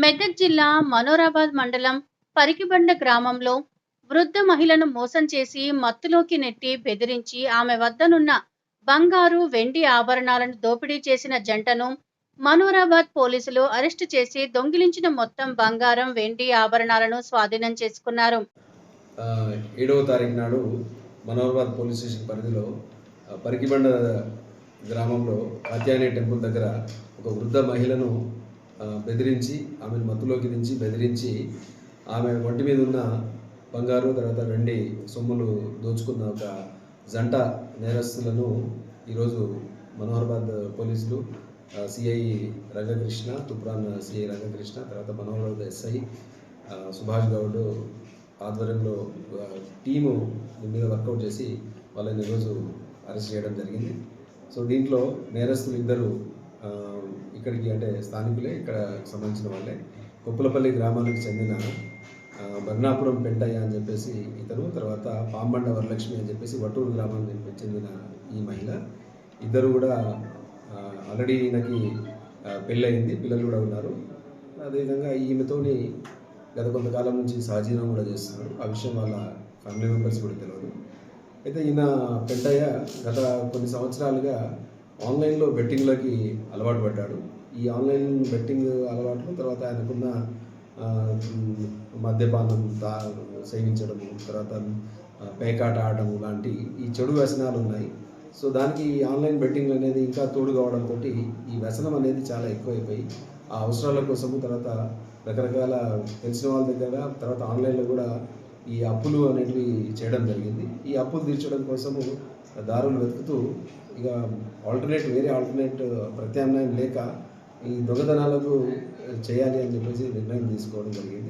మెదక్ జిల్లా మనోరాబాద్ మండలం పరికిబండ గ్రామంలో వృద్ధ మహిళను మోసం చేసి మత్తులోకి నెట్టి బెదిరించి ఆమె వద్దనున్న బంగారు వెండి ఆభరణాలను దోపిడీ చేసిన జంటను మనోరాబాద్ పోలీసులు అరెస్టు చేసి దొంగిలించిన మొత్తం బంగారం వెండి ఆభరణాలను స్వాధీనం చేసుకున్నారు. ఏడవ తారీఖు నాడు మనోరాబాద్ పోలీస్ స్టేషన్ పరిధిలో పరికిబండ గ్రామంలో కాత్యాయని టెంపుల్ దగ్గర ఒక వృద్ధ మహిళను బెదిరించి ఆమెను మత్తులోకి దించి బెదిరించి ఆమె ఒంటి మీద ఉన్న బంగారు తర్వాత వెండి సొమ్ములు దోచుకున్న ఒక జంట నేరస్తులను ఈరోజు మనోహర్బాద్ పోలీసులు సిఐ రంగకృష్ణ తుప్రాన్ సిఐ రంగకృష్ణ తర్వాత మనోహర్బాద్ ఎస్ఐ సుభాష్ గౌడ్ ఆధ్వర్యంలో టీము దీని మీద వర్కౌట్ చేసి వాళ్ళని ఈరోజు అరెస్ట్ చేయడం జరిగింది. సో దీంట్లో నేరస్తులు ఇద్దరు ఇక్కడికి అంటే స్థానికులే ఇక్కడ సంబంధించిన వాళ్ళే. కొప్పులపల్లి గ్రామానికి చెందిన బర్ణాపురం పెంటయ్య అని చెప్పేసి ఇతను తర్వాత పాంబండ వరలక్ష్మి అని చెప్పేసి వటూరు గ్రామానికి చెందిన ఈ మహిళ. ఇద్దరు కూడా ఆల్రెడీ ఈయనకి పెళ్ళయింది పిల్లలు కూడా ఉన్నారు. అదేవిధంగా ఈమెతోని గత కొంతకాలం నుంచి సహజీవనం కూడా చేస్తున్నాడు ఆ విషయం వాళ్ళ ఫ్యామిలీ మెంబర్స్ కూడా తెలియదు అయితే ఈయన పెంటయ్య గత కొన్ని సంవత్సరాలుగా ఆన్లైన్లో బెట్టింగ్లోకి అలవాటు పడ్డాడు. ఈ ఆన్లైన్ బెట్టింగ్ అలవాట్లు తర్వాత ఆయనకున్న మద్యపానం దా సేవించడము తర్వాత పేకాట ఆడడం లాంటి ఈ చెడు వ్యసనాలు ఉన్నాయి. సో దానికి ఈ ఆన్లైన్ బెట్టింగ్ అనేది ఇంకా తోడు కావడంతో ఈ వ్యసనం అనేది చాలా ఎక్కువైపోయి ఆ అవసరాల కోసము తర్వాత రకరకాల తెలిసిన వాళ్ళ దగ్గర తర్వాత ఆన్లైన్లో కూడా ఈ అప్పులు అనేటివి చేయడం జరిగింది. ఈ అప్పులు తీర్చడం కోసము దారులు వెతుకుతూ ఇక ఆల్టర్నేట్ వేరే ఆల్టర్నేట్ ప్రత్యామ్నాయం లేక ఈ దొంగతనాలకు చేయాలి అని చెప్పేసి నిర్ణయం తీసుకోవడం జరిగింది.